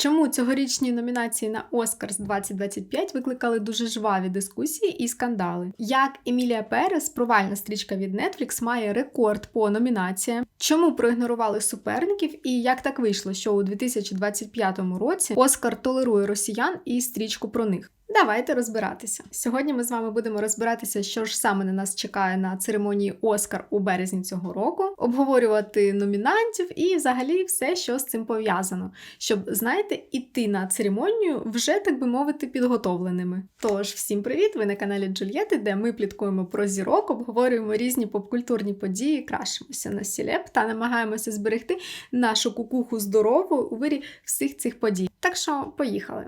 Чому цьогорічні номінації на Оскар з 2025 викликали дуже жваві дискусії і скандали? Як Емілія Перес, провальна стрічка від Netflix, має рекорд по номінаціям? Чому проігнорували суперників? І як так вийшло, що у 2025 році Оскар толерує росіян і стрічку про них? Давайте розбиратися. Сьогодні ми з вами будемо розбиратися, що ж саме на нас чекає на церемонії Оскар у березні цього року, обговорювати номінантів і взагалі все, що з цим пов'язано, щоб, знаєте, іти на церемонію вже, так би мовити, підготовленими. Тож, всім привіт! Ви на каналі Джульєти, де ми пліткуємо про зірок, обговорюємо різні попкультурні події, крашимося на сілеп та намагаємося зберегти нашу кукуху здоровою у вирі всіх цих подій. Так що, поїхали!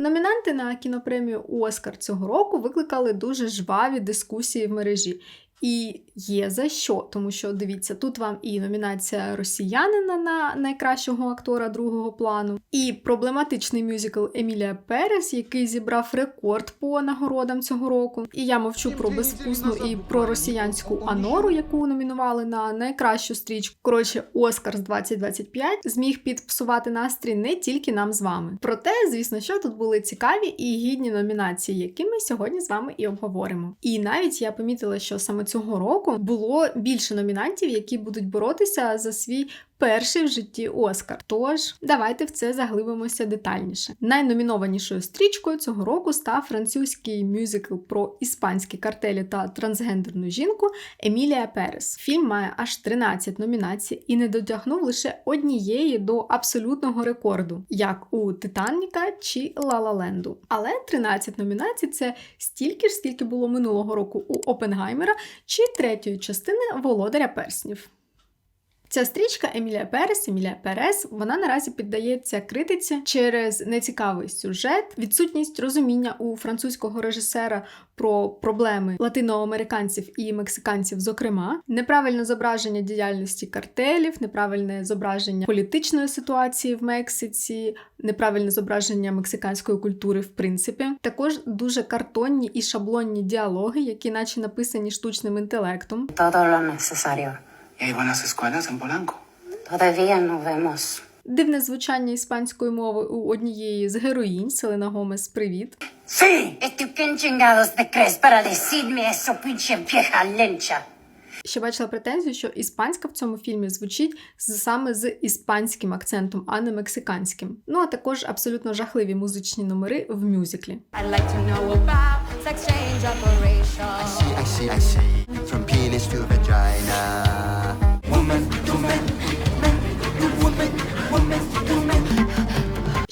Номінанти на кінопремію Оскар цього року викликали дуже жваві дискусії в мережі. І є за що, тому що дивіться, тут вам і номінація росіянина на найкращого актора другого плану, і проблематичний мюзикл Емілія Перес, який зібрав рекорд по нагородам цього року. І я мовчу про безвкусну і про росіянську Анору, яку номінували на найкращу стрічку. Коротше, Оскар з 2025 зміг підпсувати настрій не тільки нам з вами. Проте, звісно, що тут були цікаві і гідні номінації, які ми сьогодні з вами і обговоримо. І навіть я помітила, що саме цього року було більше номінантів, які будуть боротися за свій перший в житті Оскар. Тож давайте в це заглибимося детальніше. Найномінованішою стрічкою цього року став французький мюзикл про іспанські картелі та трансгендерну жінку Емілія Перес. Фільм має аж 13 номінацій і не дотягнув лише однієї до абсолютного рекорду, як у Титаніка чи Ла-Ла-Ленду. Але 13 номінацій це стільки ж, скільки було минулого року у Опенгаймера чи третьої частини Володаря Перснів. Ця стрічка Емілія Перес, Емілія Перес, вона наразі піддається критиці через нецікавий сюжет, відсутність розуміння у французького режисера про проблеми латиноамериканців і мексиканців, зокрема, неправильне зображення діяльності картелів, неправильне зображення політичної ситуації в Мексиці, неправильне зображення мексиканської культури, в принципі, також дуже картонні і шаблонні діалоги, які наче написані штучним інтелектом. Todo lo necesario. ¿Y hay buenas escuelas en Polanco? Todavía no vemos. Дивне звучання іспанської мови у однієї з героїнь Селена Гомес. Привіт. ¡Sí! ¿Y tú quién chingados te crees para decirme eso, pinche vieja lencha? Ще бачила претензію, що іспанська в цьому фільмі звучить саме з іспанським акцентом, а не мексиканським. Ну а також абсолютно жахливі музичні номери в мюзиклі. Woman, woman, woman, woman, woman.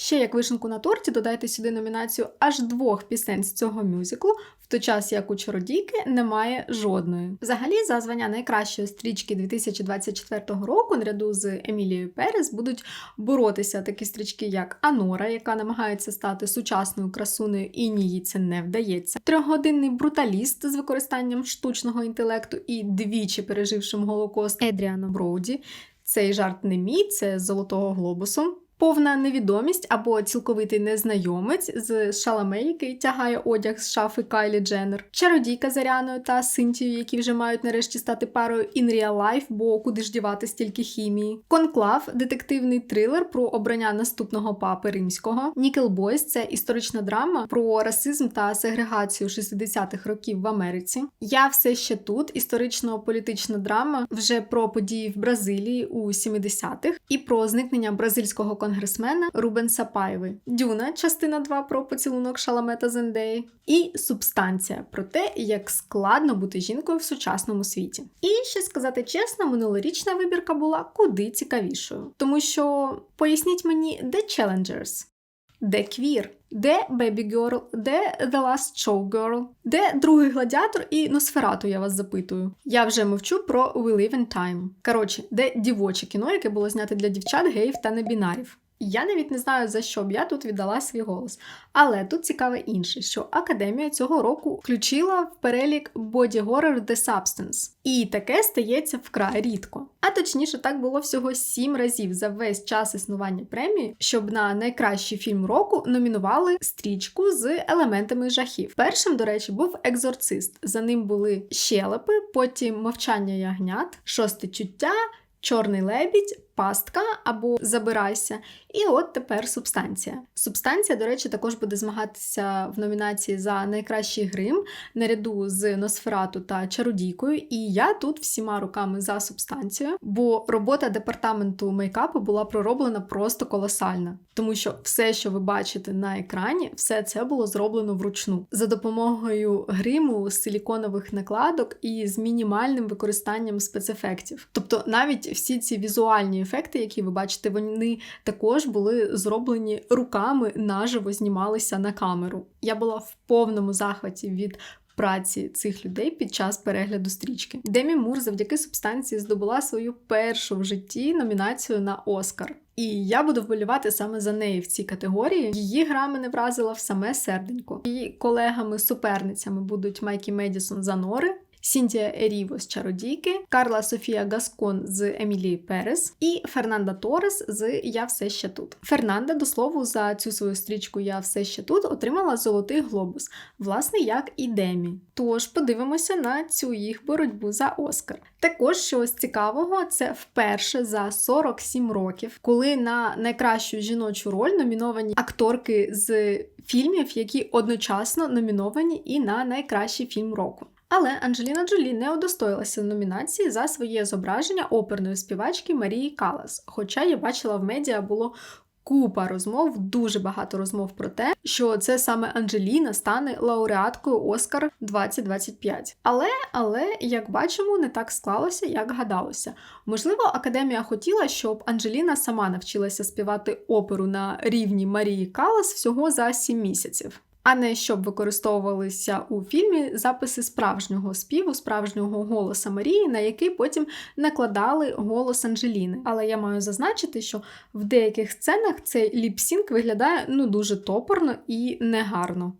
Ще як вишенку на торті додайте сюди номінацію аж двох пісень з цього мюзиклу, в той час як у чародійки немає жодної. Взагалі, за звання найкращої стрічки 2024 року, наряду з Емілією Перес, будуть боротися такі стрічки, як Анора, яка намагається стати сучасною красунею, і їй це не вдається. Трьохгодинний бруталіст з використанням штучного інтелекту і двічі пережившим Голокост Едріаном Броуді. Цей жарт не мій, це з золотого глобусу. Повна невідомість або цілковитий незнайомець з Шаламе, який тягає одяг з шафи Кайлі Дженнер, чародійка з Аріаною та Синтією, які вже мають нарешті стати парою in real life, бо куди ж дівати стільки хімії. Конклав детективний трилер про обрання наступного папи римського. Нікел Бойс це історична драма про расизм та сегрегацію 60-х років в Америці. Я все ще тут. Історично-політична драма вже про події в Бразилії у 70-х і про зникнення бразильського конгресмена Рубенса Пайви. Дюна, частина 2 про поцілунок Шаламета Зендеї. І субстанція про те, як складно бути жінкою в сучасному світі. І ще сказати чесно, минулорічна вибірка була куди цікавішою, тому що поясніть мені, де Challengers? Де квір? Де Baby Girl? Де The Last Showgirl? Де другий гладіатор і Носферату, я вас запитую. Я вже мовчу про We Live in Time. Коротше, де дівоче кіно, яке було знято для дівчат, геїв та небінарів. Я навіть не знаю, за що б я тут віддала свій голос. Але тут цікаве інше, що академія цього року включила в перелік Body Horror The Substance. І таке стається вкрай рідко. А точніше, так було всього сім разів за весь час існування премії, щоб на найкращий фільм року номінували стрічку з елементами жахів. Першим, до речі, був екзорцист. За ним були щелепи, потім мовчання ягнят, шосте чуття. Чорний лебідь, пастка або забирайся. І от тепер субстанція. Субстанція, до речі, також буде змагатися в номінації за найкращий грим наряду з Носферату та Чародійкою. І я тут всіма руками за субстанцію, бо робота департаменту мейкапу була пророблена просто колосальна, тому що все, що ви бачите на екрані, все це було зроблено вручну за допомогою гриму, силіконових накладок і з мінімальним використанням спецефектів. Тобто навіть всі ці візуальні ефекти, які ви бачите, вони також були зроблені руками, наживо знімалися на камеру. Я була в повному захваті від. Праці цих людей під час перегляду стрічки. Демі Мур завдяки субстанції здобула свою першу в житті номінацію на Оскар. І я буду вболівати саме за неї в цій категорії. Її гра мене вразила в саме серденько. Її колегами-суперницями будуть Майкі Медісон за Нори, Сінтія Еріво з Чародійки, Карла Софія Гаскон з Емілії Перес і Фернанда Торес з Я все ще тут. Фернанда, до слову, за цю свою стрічку Я все ще тут отримала золотий глобус, власне, як і Демі. Тож подивимося на цю їх боротьбу за Оскар. Також щось цікавого, це вперше за 47 років, коли на найкращу жіночу роль номіновані акторки з фільмів, які одночасно номіновані і на найкращий фільм року. Але Анджеліна Джолі не удостоїлася номінації за своє зображення оперної співачки Марії Калас. Хоча я бачила в медіа було купа розмов, дуже багато розмов про те, що це саме Анджеліна стане лауреаткою Оскар 2025. Але, але, як бачимо, не так склалося, як гадалося. Можливо, академія хотіла, щоб Анджеліна сама навчилася співати оперу на рівні Марії Калас всього за 7 місяців а не щоб використовувалися у фільмі записи справжнього співу, справжнього голоса Марії, на який потім накладали голос Анджеліни. Але я маю зазначити, що в деяких сценах цей ліпсінк виглядає ну дуже топорно і негарно.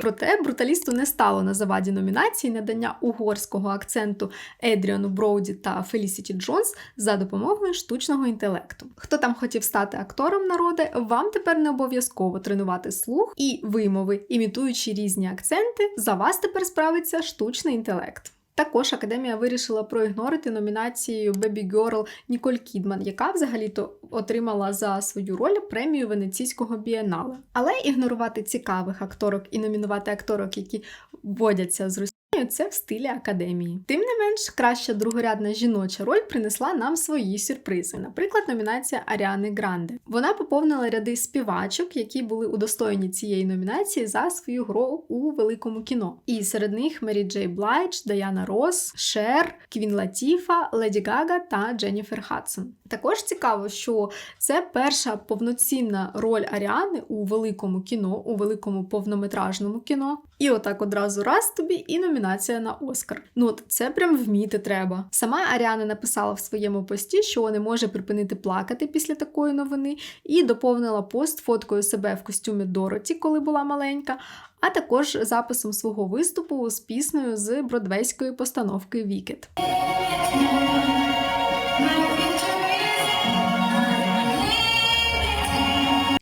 Проте бруталісту не стало на заваді номінації надання угорського акценту Едріану Броуді та Фелісіті Джонс за допомогою штучного інтелекту. Хто там хотів стати актором народи, вам тепер не обов'язково тренувати слух і вимови, імітуючи різні акценти, за вас тепер справиться штучний інтелект. Також академія вирішила проігнорити номінацію Baby Girl Ніколь Кідман, яка взагалі-то отримала за свою роль премію Венеційського бієнале. Але ігнорувати цікавих акторок і номінувати акторок, які водяться з Росією, це в стилі академії. Тим не менш, краща другорядна жіноча роль принесла нам свої сюрпризи. Наприклад, номінація Аріани Гранде. Вона поповнила ряди співачок, які були удостоєні цієї номінації за свою гру у великому кіно. І серед них Мері Джей Блайдж, Даяна Рос, Шер, Квін Латіфа, Леді Гага та Дженніфер Хадсон. Також цікаво, що це перша повноцінна роль Аріани у великому кіно, у великому повнометражному кіно. І отак одразу раз тобі і номінація на Оскар. Ну от це прям вміти треба. Сама Аріана написала в своєму пості, що не може припинити плакати після такої новини, і доповнила пост фоткою себе в костюмі Дороті, коли була маленька. А також записом свого виступу з піснею з бродвейської постановки Вікет.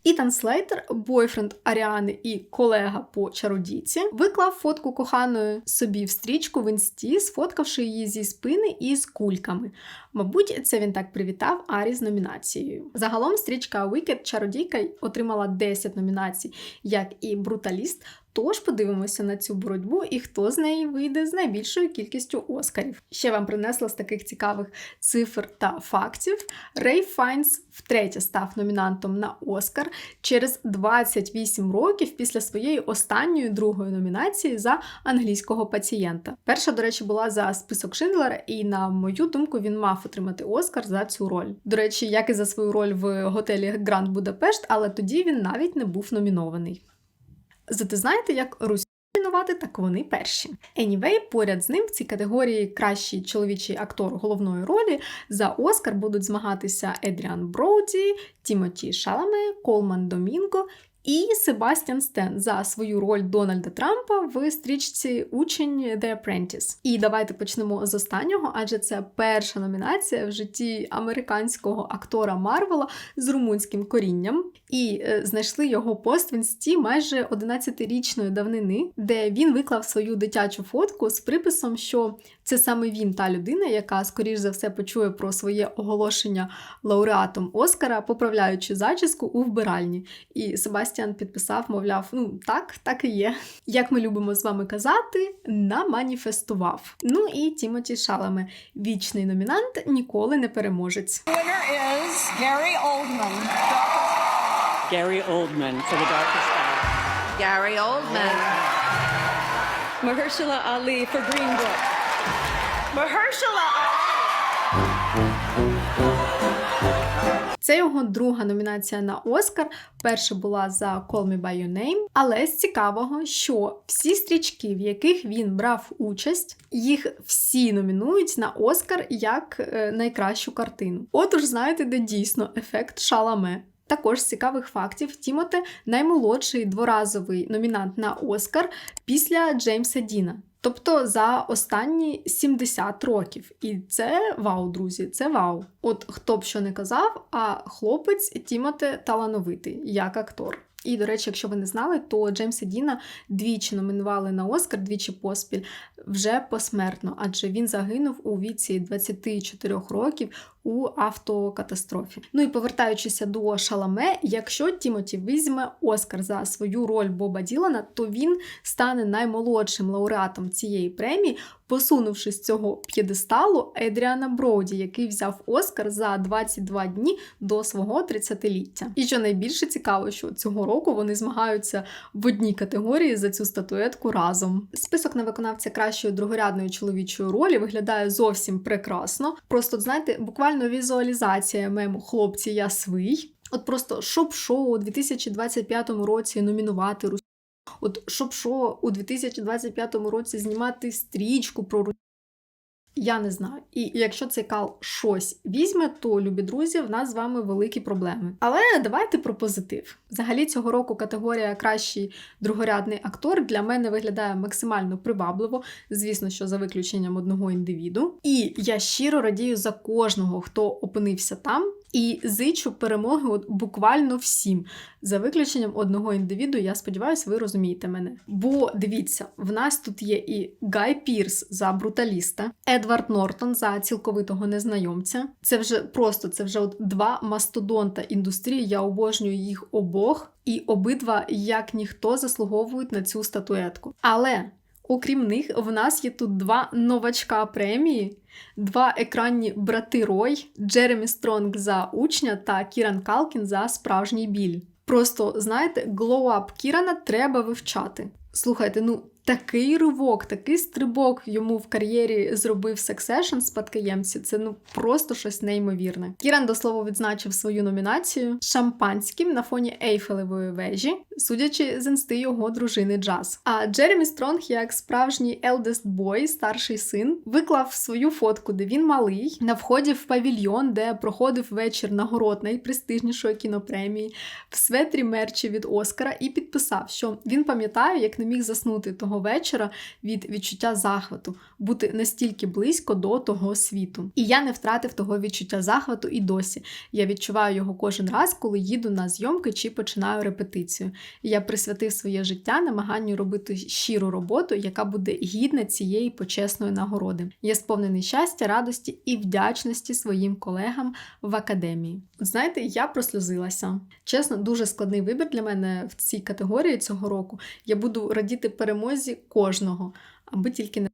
Ітан Слейтер, бойфренд Аріани і колега по чародійці, виклав фотку коханої собі в стрічку в інсті, сфоткавши її зі спини і з кульками. Мабуть, це він так привітав Арі з номінацією. Загалом стрічка Wicked чародійка отримала 10 номінацій, як і бруталіст. Тож подивимося на цю боротьбу і хто з неї вийде з найбільшою кількістю оскарів. Ще вам принесла з таких цікавих цифр та фактів. Рей Файнс втретє став номінантом на Оскар через 28 років після своєї останньої другої номінації за англійського пацієнта. Перша, до речі, була за список Шиндлера, і на мою думку, він мав отримати Оскар за цю роль. До речі, як і за свою роль в готелі Гранд Будапешт, але тоді він навіть не був номінований. Зате знаєте, як Русь номінувати, так вони перші. Anyway, поряд з ним в цій категорії кращий чоловічий актор головної ролі за Оскар будуть змагатися Едріан Броуді, Тімоті Шаламе, Колман Домінго і Себастьян Стен за свою роль Дональда Трампа в стрічці Учень The Apprentice. І давайте почнемо з останнього, адже це перша номінація в житті американського актора Марвела з румунським корінням. І е, знайшли його пост в інсті майже 11-річної давнини, де він виклав свою дитячу фотку з приписом, що це саме він та людина, яка, скоріш за все, почує про своє оголошення лауреатом Оскара, поправляючи зачіску у вбиральні. І Себастьян підписав, мовляв, ну так, так і є. Як ми любимо з вами казати, наманіфестував. Ну і Тімоті Шаламе, вічний номінант, ніколи не переможець. Gary Oldman. Gary Oldman for The Darkest Hour. Gary Oldman. Mahershala Ali for Green Book. Mahershala Це його друга номінація на Оскар. Перша була за Call Me By Your Name. Але з цікавого, що всі стрічки, в яких він брав участь, їх всі номінують на Оскар як е, найкращу картину. Отож, знаєте, де дійсно ефект шаламе. Також з цікавих фактів Тімоте наймолодший дворазовий номінант на Оскар після Джеймса Діна. Тобто за останні 70 років. І це вау, друзі, це вау. От хто б що не казав, а хлопець Тімоте талановитий, як актор. І, до речі, якщо ви не знали, то Джеймса Діна двічі номінували на Оскар, двічі поспіль, вже посмертно, адже він загинув у віці 24 років у автокатастрофі. Ну і повертаючися до Шаламе, якщо Тімоті візьме Оскар за свою роль Боба Ділана, то він стане наймолодшим лауреатом цієї премії, посунувши з цього п'єдесталу Едріана Броуді, який взяв Оскар за 22 дні до свого 30-ліття. І що найбільше цікаво, що цього року вони змагаються в одній категорії за цю статуетку разом. Список на виконавця кращої другорядної чоловічої ролі виглядає зовсім прекрасно. Просто, знаєте, буквально візуалізація мему хлопці я свий. От просто щоб шоу у 2025 році номінувати русь. От щоб шоу у 2025 році знімати стрічку про Рус. Я не знаю. І якщо цей кал щось візьме, то, любі друзі, в нас з вами великі проблеми. Але давайте про позитив. Взагалі, цього року категорія кращий другорядний актор для мене виглядає максимально привабливо, звісно, що за виключенням одного індивіду. І я щиро радію за кожного, хто опинився там. І зичу перемоги от буквально всім, за виключенням одного індивіду. Я сподіваюся, ви розумієте мене. Бо дивіться, в нас тут є і Гай Пірс за бруталіста, Едвард Нортон за цілковитого незнайомця. Це вже просто це вже от два мастодонта індустрії. Я обожнюю їх обох, і обидва як ніхто заслуговують на цю статуетку. Але окрім них, в нас є тут два новачка премії. Два екранні брати Рой, Джеремі Стронг за учня та Кіран Калкін за справжній біль. Просто знаєте, глоуап Кірана треба вивчати. Слухайте, ну такий ривок, такий стрибок йому в кар'єрі зробив Succession спадкоємці. Це ну просто щось неймовірне. Кіран до слова відзначив свою номінацію шампанським на фоні Ейфелевої вежі, судячи з інсти його дружини Джаз. А Джеремі Стронг, як справжній eldest boy, старший син, виклав свою фотку, де він малий, на вході в павільйон, де проходив вечір нагород найпрестижнішої кінопремії, в светрі мерчі від Оскара, і підписав, що він пам'ятає, як не міг заснути того вечора від відчуття захвату, бути настільки близько до того світу. І я не втратив того відчуття захвату і досі. Я відчуваю його кожен раз, коли їду на зйомки чи починаю репетицію. Я присвятив своє життя намаганню робити щиру роботу, яка буде гідна цієї почесної нагороди. Я сповнений щастя, радості і вдячності своїм колегам в академії. Знаєте, я прослюзилася. Чесно, дуже складний вибір для мене в цій категорії цього року. Я буду радіти перемозі кожного, аби тільки не.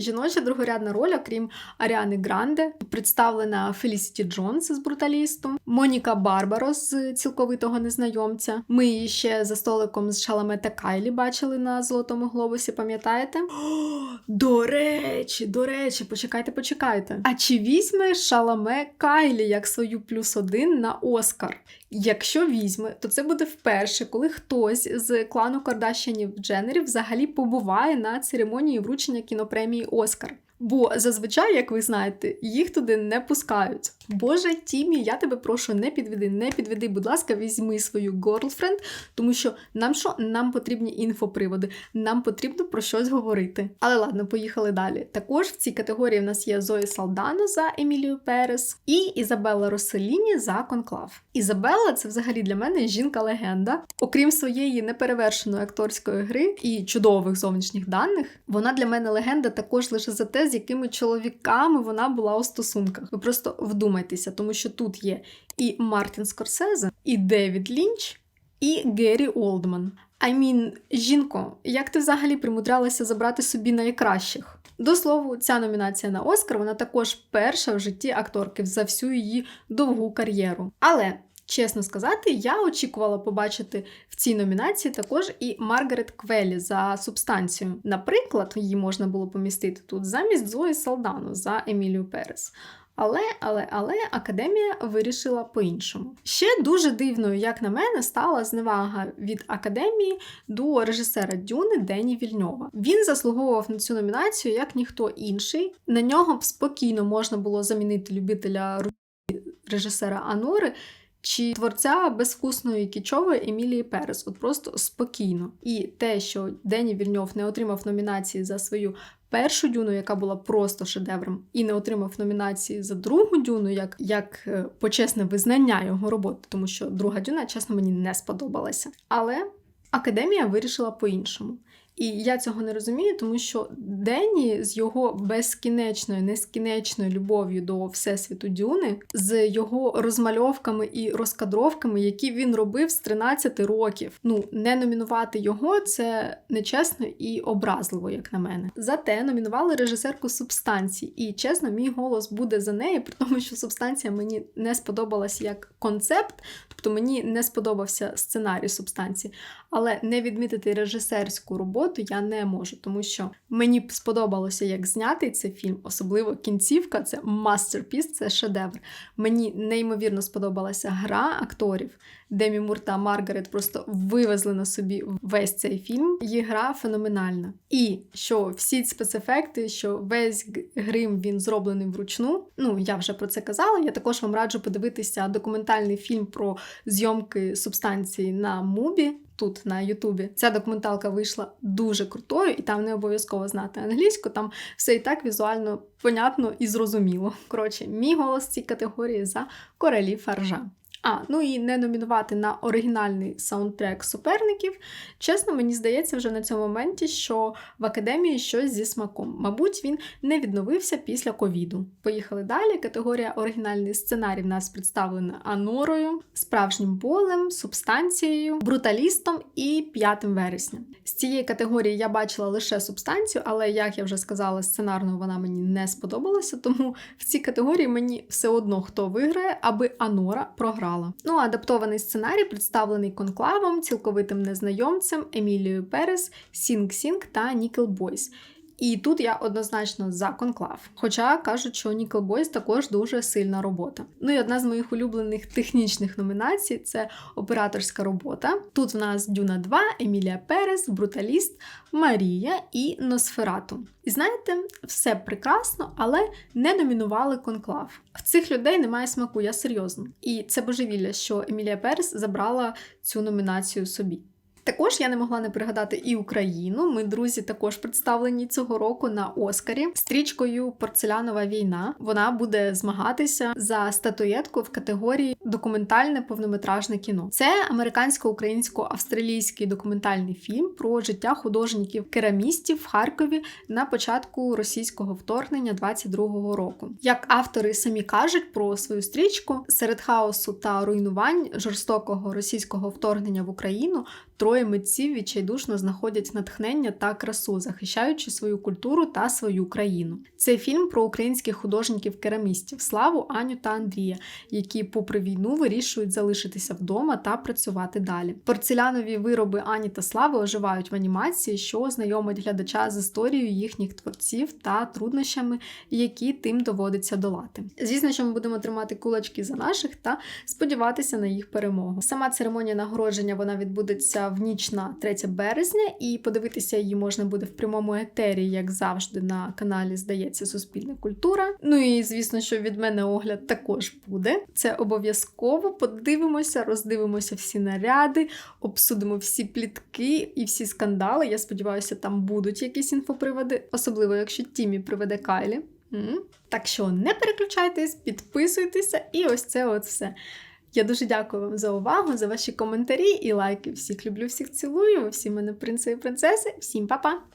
Жіноча другорядна роль, окрім Аріани Гранде, представлена Фелісіті Джонс з бруталістом, Моніка Барбаро з цілковитого незнайомця. Ми її ще за столиком з Шаламе та Кайлі бачили на Золотому глобусі, пам'ятаєте? До речі, до речі, почекайте, почекайте. А чи візьме Шаламе Кайлі як свою плюс один на Оскар? Якщо візьме, то це буде вперше, коли хтось з клану Кардашянів Дженнерів взагалі побуває на церемонії вручення кінопремії Оскар. Бо зазвичай, як ви знаєте, їх туди не пускають. Боже, Тімі, я тебе прошу, не підведи, не підведи, будь ласка, візьми свою girlfriend, тому що нам що? Нам потрібні інфоприводи, нам потрібно про щось говорити. Але ладно, поїхали далі. Також в цій категорії в нас є Зої Салдано за Емілію Перес і Ізабелла Роселіні за Конклав. Ізабелла це взагалі для мене жінка-легенда. Окрім своєї неперевершеної акторської гри і чудових зовнішніх даних, вона для мене легенда також лише за те, з якими чоловіками вона була у стосунках. Ви просто вдумайтеся, тому що тут є і Мартін Скорсезе, і Девід Лінч, і Геррі Олдман. I mean, жінко, як ти взагалі примудрялася забрати собі найкращих? До слову, ця номінація на Оскар вона також перша в житті акторки за всю її довгу кар'єру. Але чесно сказати, я очікувала побачити в цій номінації також і Маргарет Квелі за субстанцію. Наприклад, її можна було помістити тут замість Зої Салдану за Емілію Перес. Але, але, але академія вирішила по-іншому. Ще дуже дивною, як на мене, стала зневага від академії до режисера Дюни Дені Вільньова. Він заслуговував на цю номінацію як ніхто інший. На нього б спокійно можна було замінити любителя режисера Анори. Чи творця безвкусної кічової Емілії Перес, от просто спокійно. І те, що Дені Вільньов не отримав номінації за свою першу дюну, яка була просто шедевром, і не отримав номінації за другу дюну, як, як е, почесне визнання його роботи, тому що друга дюна, чесно, мені не сподобалася. Але академія вирішила по-іншому. І я цього не розумію, тому що Денні з його безкінечною, нескінечною любов'ю до всесвіту Дюни, з його розмальовками і розкадровками, які він робив з 13 років. Ну, не номінувати його це нечесно і образливо, як на мене. Зате номінували режисерку субстанції. І чесно, мій голос буде за неї, при тому, що субстанція мені не сподобалася як концепт, тобто мені не сподобався сценарій субстанції. Але не відмітити режисерську роботу я не можу, тому що мені сподобалося, як знятий цей фільм, особливо кінцівка, це мастерпіс, це шедевр. Мені неймовірно сподобалася гра акторів. Демі Мур та Маргарет просто вивезли на собі весь цей фільм. Її гра феноменальна. І що всі спецефекти, що весь грим він зроблений вручну. Ну я вже про це казала. Я також вам раджу подивитися документальний фільм про зйомки субстанції на Мубі. Тут на Ютубі ця документалка вийшла дуже крутою, і там не обов'язково знати англійську. Там все і так візуально понятно і зрозуміло. Коротше, мій голос цій категорії за королі фаржа. А, ну і не номінувати на оригінальний саундтрек суперників. Чесно, мені здається вже на цьому моменті, що в академії щось зі смаком. Мабуть, він не відновився після ковіду. Поїхали далі. Категорія оригінальний сценарій в нас представлена Анорою, справжнім болем, субстанцією, бруталістом і 5 вересня. З цієї категорії я бачила лише субстанцію, але як я вже сказала, сценарно вона мені не сподобалася, тому в цій категорії мені все одно хто виграє, аби Анора програла. Ну, а адаптований сценарій представлений конклавом, цілковитим незнайомцем, Емілією Перес, Сінг Сінг та Нікел Бойс. І тут я однозначно за конклав. Хоча кажуть, що Nickel Boys також дуже сильна робота. Ну і одна з моїх улюблених технічних номінацій це операторська робота. Тут в нас Дюна 2, Емілія Перес, Бруталіст, Марія і Носферату. І знаєте, все прекрасно, але не номінували конклав. В цих людей немає смаку, я серйозно. І це божевілля, що Емілія Перес забрала цю номінацію собі. Також я не могла не пригадати і Україну. Ми, друзі, також представлені цього року на Оскарі стрічкою Порцелянова війна. Вона буде змагатися за статуєтку в категорії документальне повнометражне кіно. Це американсько-українсько-австралійський документальний фільм про життя художників-керамістів в Харкові на початку російського вторгнення 22-го року. Як автори самі кажуть про свою стрічку, серед хаосу та руйнувань жорстокого російського вторгнення в Україну троє митців відчайдушно знаходять натхнення та красу, захищаючи свою культуру та свою країну. Це фільм про українських художників-керамістів Славу, Аню та Андрія, які, попри війну, вирішують залишитися вдома та працювати далі. Порцелянові вироби Ані та Слави оживають в анімації, що знайомить глядача з історією їхніх творців та труднощами, які тим доводиться долати. Звісно, що ми будемо тримати кулачки за наших та сподіватися на їх перемогу. Сама церемонія нагородження вона відбудеться в ніч на 3 березня, і подивитися її можна буде в прямому етері, як завжди, на каналі Здається Суспільна культура. Ну і звісно, що від мене огляд також буде. Це обов'язково подивимося, роздивимося всі наряди, обсудимо всі плітки і всі скандали. Я сподіваюся, там будуть якісь інфоприводи, особливо якщо Тімі приведе Кайлі. Так що не переключайтесь, підписуйтеся, і ось це от все. Я дуже дякую вам за увагу, за ваші коментарі і лайки. Всіх люблю, всіх цілую. Всі мене принци і принцеси. Всім па-па!